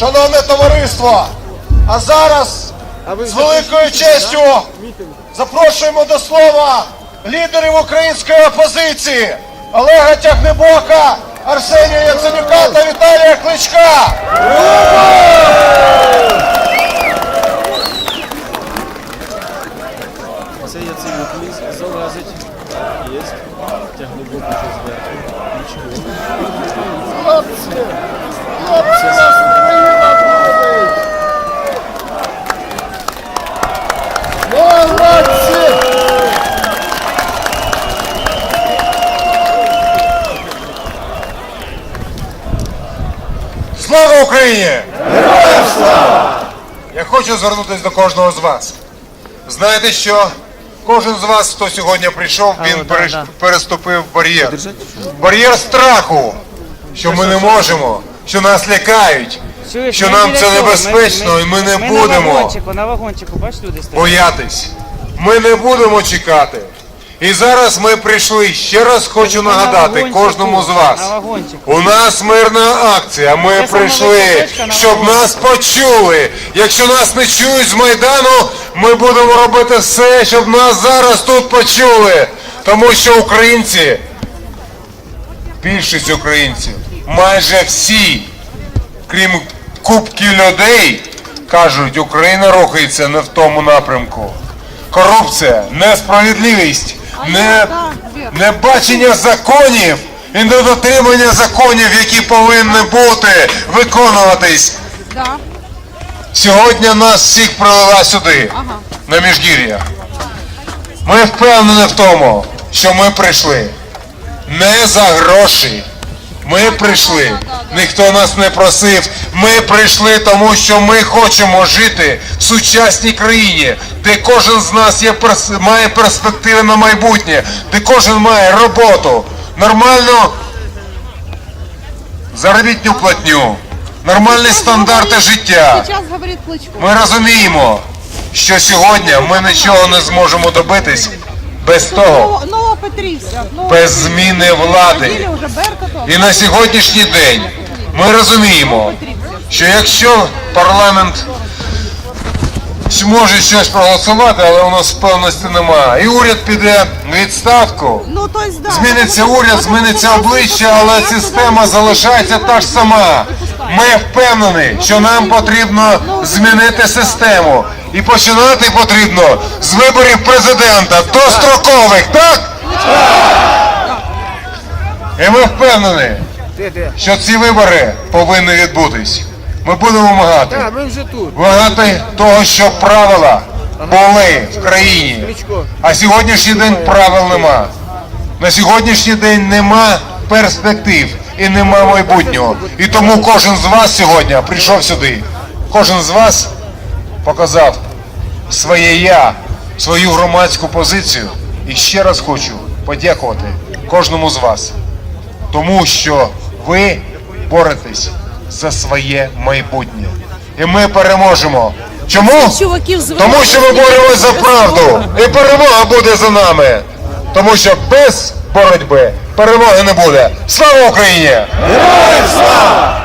Шановне товариство, а зараз з великою честю запрошуємо до слова лідерів української опозиції Олега Тягнебока, Арсенія Яценюка та Віталія Кличка. Це Яценюк ліз, залазить. Є. Тягне боку ще зверху. Нічого. Слава Україні! Героям слава! Я хочу звернутися до кожного з вас. Знаєте що? Кожен з вас, хто сьогодні прийшов, він да. переступив бар'єр. Бар'єр страху, що ми не можемо, що нас лякають, що нам це небезпечно, і ми не будемо боятись. Ми не будемо чекати. І зараз ми прийшли. Ще раз хочу нагадати кожному з вас. У нас мирна акція. Ми прийшли, щоб нас почули. Якщо нас не чують з Майдану, ми будемо робити все, щоб нас зараз тут почули. Тому що українці, більшість українців, майже всі, крім кубки людей, кажуть, Україна рухається не в тому напрямку. Корупція, несправедливість, не, небачення законів і недотримання законів, які повинні бути, виконуватись. Да. Сьогодні нас всіх привела сюди, на міжгір'я. Ми впевнені в тому, що ми прийшли не за гроші. Ми прийшли, ніхто нас не просив. Ми прийшли, тому що ми хочемо жити в сучасній країні, де кожен з нас є, має перспективи на майбутнє, де кожен має роботу, нормальну заробітну платню, нормальні стандарти життя. Ми розуміємо, що сьогодні ми нічого не зможемо добитись без того, без зміни влади. І на сьогоднішній день ми розуміємо, що якщо парламент може щось проголосувати, але у нас певності немає. І уряд піде в відставку. Ну. Зміниться уряд, зміниться обличчя, але система залишається та ж сама. Ми впевнені, що нам потрібно змінити систему. І починати потрібно з виборів президента дострокових, так? І ми впевнені, що ці вибори повинні відбутись. Ми будемо вимагати. Вимагати того, щоб правила були в країні. А сьогоднішній день правил нема. На сьогоднішній день нема перспектив і нема майбутнього. І тому кожен з вас сьогодні прийшов сюди. Кожен з вас показав своє я, свою громадську позицію. І ще раз хочу подякувати кожному з вас, тому що ви боретесь за своє майбутнє. І ми переможемо. Чому? Тому що ми боремося за правду. І перемога буде за нами. Тому що без боротьби перемоги не буде. Слава Україні! Героям слава!